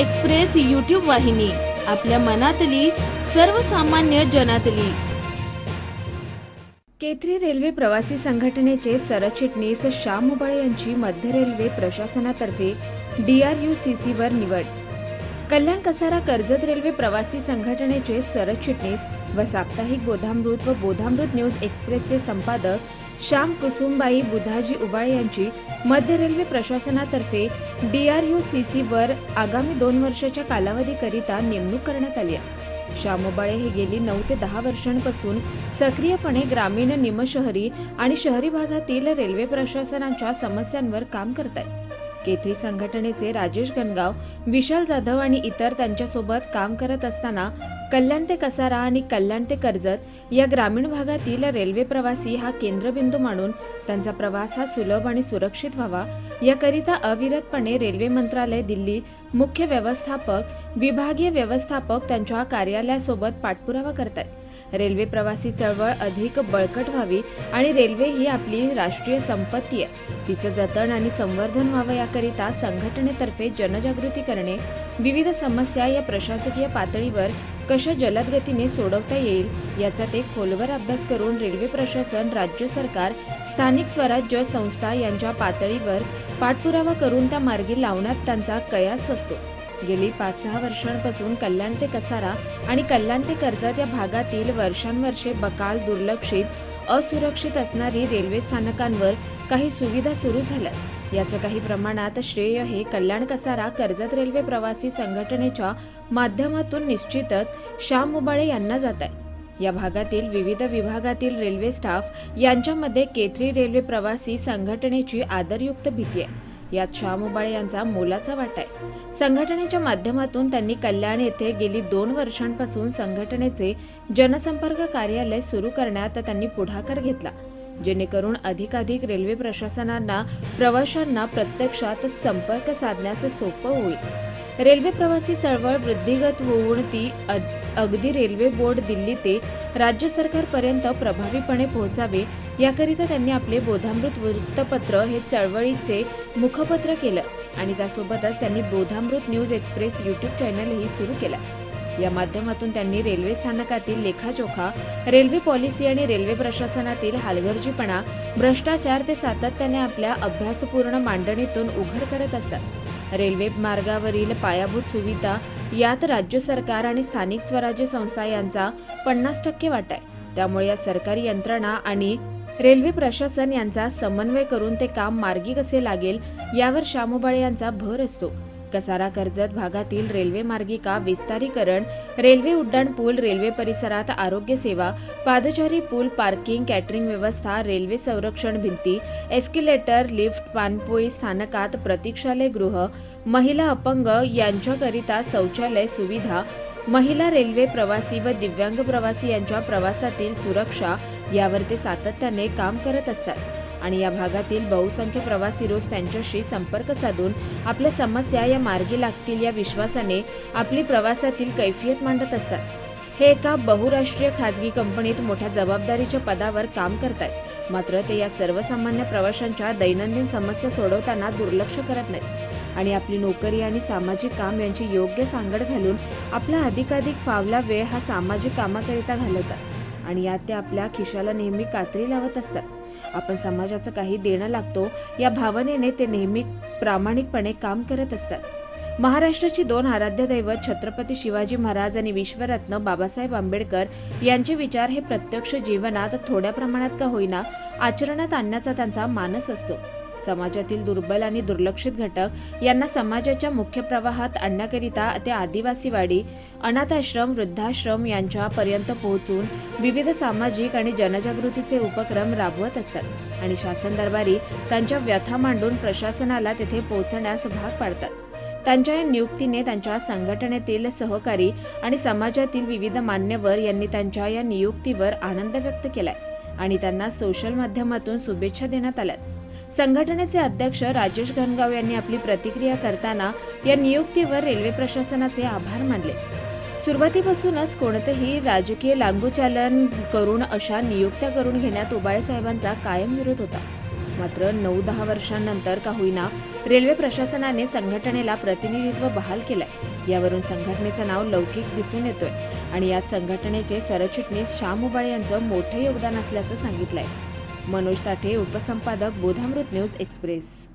Express YouTube वाहिनी आपल्या मनातली सर्वसामान्य जनातली. केथरी रेल्वे प्रवासी संघटनेचे सरचिटणीस श्याम मुबाळे यांची मध्य रेल्वे प्रशासनातर्फे डीआरयूसीसीवर निवड. कल्याण कसारा कर्जत रेल्वे प्रवासी संघटनेचे सरचिटणीस व साप्ताहिक बोधामृत व बोधामृत न्यूज एक्सप्रेसचे संपादक श्याम कुसुमबाई बुधाजी उबाळे यांची मध्य रेल्वे प्रशासनातर्फे डी आर यू सी सीवर आगामी दोन वर्षाच्या कालावधीकरिता नेमणूक करण्यात आली आहे. श्याम उबाळे हे गेली नऊ ते दहा वर्षांपासून सक्रियपणे ग्रामीण निमशहरी आणि शहरी भागातील रेल्वे प्रशासनाच्या समस्यांवर काम करत आहेत केथरी संघटनेचे राजेश गणगाव विशाल जाधव आणि इतर त्यांच्यासोबत काम करत असताना कल्याण ते कसारा आणि कल्याण ते कर्जत या ग्रामीण भागातील रेल्वे प्रवासी हा केंद्रबिंदू मानून त्यांचा प्रवास हा सुलभ आणि सुरक्षित व्हावा. याकरिता अविरतपणे रेल्वे मंत्रालय दिल्ली मुख्य व्यवस्थापक विभागीय व्यवस्थापक त्यांच्या कार्यालयासोबत पाठपुरावा करतात रेल्वे प्रवासी चळवळ अधिक बळकट व्हावी आणि रेल्वे ही आपली राष्ट्रीय संपत्ती आहे. तिचं जतन आणि संवर्धन व्हावं याकरिता संघटनेतर्फे जनजागृती करणे विविध समस्या या प्रशासकीय पातळीवर कशा जलद गतीने सोडवता येईल याचा ते खोलवर अभ्यास करून रेल्वे प्रशासन राज्य सरकार स्थानिक स्वराज्य संस्था यांच्या पातळीवर पाठपुरावा करून त्या मार्गी लावण्यात त्यांचा कयास असतो. गेली पाच सहा वर्षांपासून कल्याण ते कसारा आणि कल्याण ते कर्जत या भागातील वर्षांवर्षे बकाल दुर्लक्षित असुरक्षित असणारी रेल्वे स्थानकांवर काही सुविधा सुरू झाल्या. याचं काही प्रमाणात श्रेय हे कल्याण कसारा कर्जत रेल्वे प्रवासी संघटनेच्या माध्यमातून निश्चितच श्याम मुबाळे यांना जात आहे. या भागातील विविध विभागातील रेल्वे स्टाफ यांच्यामध्ये केथरी रेल्वे प्रवासी संघटनेची आदरयुक्त भीती आहे. यात श्याम यांचा मोलाचा वाटा आहे. संघटनेच्या माध्यमातून त्यांनी कल्याण येथे गेली दोन वर्षांपासून संघटनेचे जनसंपर्क कार्यालय सुरू करण्यात त्यांनी पुढाकार घेतला. जेणेकरून अधिकाधिक रेल्वे प्रशासनांना प्रवाशांना प्रत्यक्षात संपर्क साधण्यास सोपं होईल. रेल्वे प्रवासी चळवळ वृद्धिगत होऊन ती अगदी रेल्वे बोर्ड दिल्ली ते राज्य सरकारपर्यंत प्रभावीपणे पोहोचावे याकरिता त्यांनी आपले बोधामृत वृत्तपत्र हे चळवळीचे मुखपत्र केलं आणि त्यासोबतच त्यांनी बोधामृत न्यूज एक्सप्रेस यूट्यूब चॅनलही सुरू केलं. या माध्यमातून त्यांनी रेल्वे स्थानकातील लेखाजोखा रेल्वे पॉलिसी आणि रेल्वे प्रशासनातील हालगर्जीपणा भ्रष्टाचार ते सातत्याने आपल्या अभ्यासपूर्ण मांडणीतून उघड करत असतात. रेल्वे मार्गावरील पायाभूत सुविधा यात राज्य सरकार आणि स्थानिक स्वराज्य संस्था यांचा पन्नास टक्के वाटा आहे. त्यामुळे या सरकारी यंत्रणा आणि रेल्वे प्रशासन यांचा समन्वय करून ते काम मार्गी कसे लागेल यावर शामुबाळे यांचा भर असतो. कसारा कर्जत भागातील रेल्वे मार्गिका विस्तारीकरण? रेल्वे उड्डाण पूल रेल्वे परिसरात आरोग्य सेवा पादचारी पूल पार्किंग कॅटरिंग व्यवस्था रेल्वे संरक्षण भिंती एस्किलेटर लिफ्ट पानपोई स्थानकात प्रतीक्षालय गृह महिला अपंग यांच्याकरिता शौचालय सुविधा महिला रेल्वे प्रवासी व दिव्यांग प्रवासी यांच्या प्रवासातील सुरक्षा यावर ते सातत्याने काम करत असतात. आणि या भागातील बहुसंख्य प्रवासी रोज त्यांच्याशी संपर्क साधून आपल्या समस्या या मार्गी लागतील या विश्वासाने आपली प्रवासातील कैफियत मांडत असतात. हे एका बहुराष्ट्रीय खाजगी कंपनीत मोठ्या जबाबदारीच्या पदावर काम करतात मात्र ते या सर्वसामान्य प्रवाशांच्या दैनंदिन समस्या सोडवताना दुर्लक्ष करत नाहीत. आणि आपली नोकरी आणि सामाजिक काम यांची योग्य सांगड घालून आपला अधिकाधिक फावला वेळ हा सामाजिक कामाकरिता घालवतात. आणि यात ते आपल्या खिशाला नेहमी कात्री लावत असतात. आपण समाजाचं काही देणं लागतो या भावनेने ते नेहमी प्रामाणिकपणे काम करत असतात. महाराष्ट्राची दोन आराध्य दैवत छत्रपती शिवाजी महाराज आणि विश्वरत्न बाबासाहेब आंबेडकर यांचे विचार हे प्रत्यक्ष जीवनात थोड्या प्रमाणात का होईना आचरणात आणण्याचा त्यांचा मानस असतो. समाजातील दुर्बल आणि दुर्लक्षित घटक यांना समाजाच्या मुख्य प्रवाहात आणण्याकरिता ते आदिवासीवाडी अनाथाश्रम वृद्धाश्रम यांच्यापर्यंत पोहोचून विविध सामाजिक आणि जनजागृतीचे उपक्रम राबवत असतात आणि शासन दरबारी त्यांच्या व्यथा मांडून प्रशासनाला तेथे पोहोचण्यास भाग पाडतात. त्यांच्या या नियुक्तीने त्यांच्या संघटनेतील सहकारी आणि समाजातील विविध मान्यवर यांनी त्यांच्या या नियुक्तीवर आनंद व्यक्त केलाय आणि त्यांना सोशल माध्यमातून शुभेच्छा देण्यात आल्यात. संघटनेचे अध्यक्ष राजेश घनगाव यांनी आपली प्रतिक्रिया करताना या नियुक्तीवर रेल्वे प्रशासनाचे आभार मानले. सुरुवातीपासूनच कोणतेही राजकीय लागूचालन करून अशा नियुक्त्या करून घेण्यात उबाळेसाहेबांचा कायम विरोध होता. मात्र नऊ दहा वर्षांनंतर का होईना रेल्वे प्रशासनाने संघटनेला प्रतिनिधित्व बहाल केलंय. यावरून संघटनेचं नाव लौकिक दिसून येतोय आणि यात संघटनेचे सरचिटणीस श्याम उबाळे यांचं मोठं योगदान असल्याचं सांगितलंय. मनोज ताठे उपसंपादक बोधामृत न्यूज एक्सप्रेस.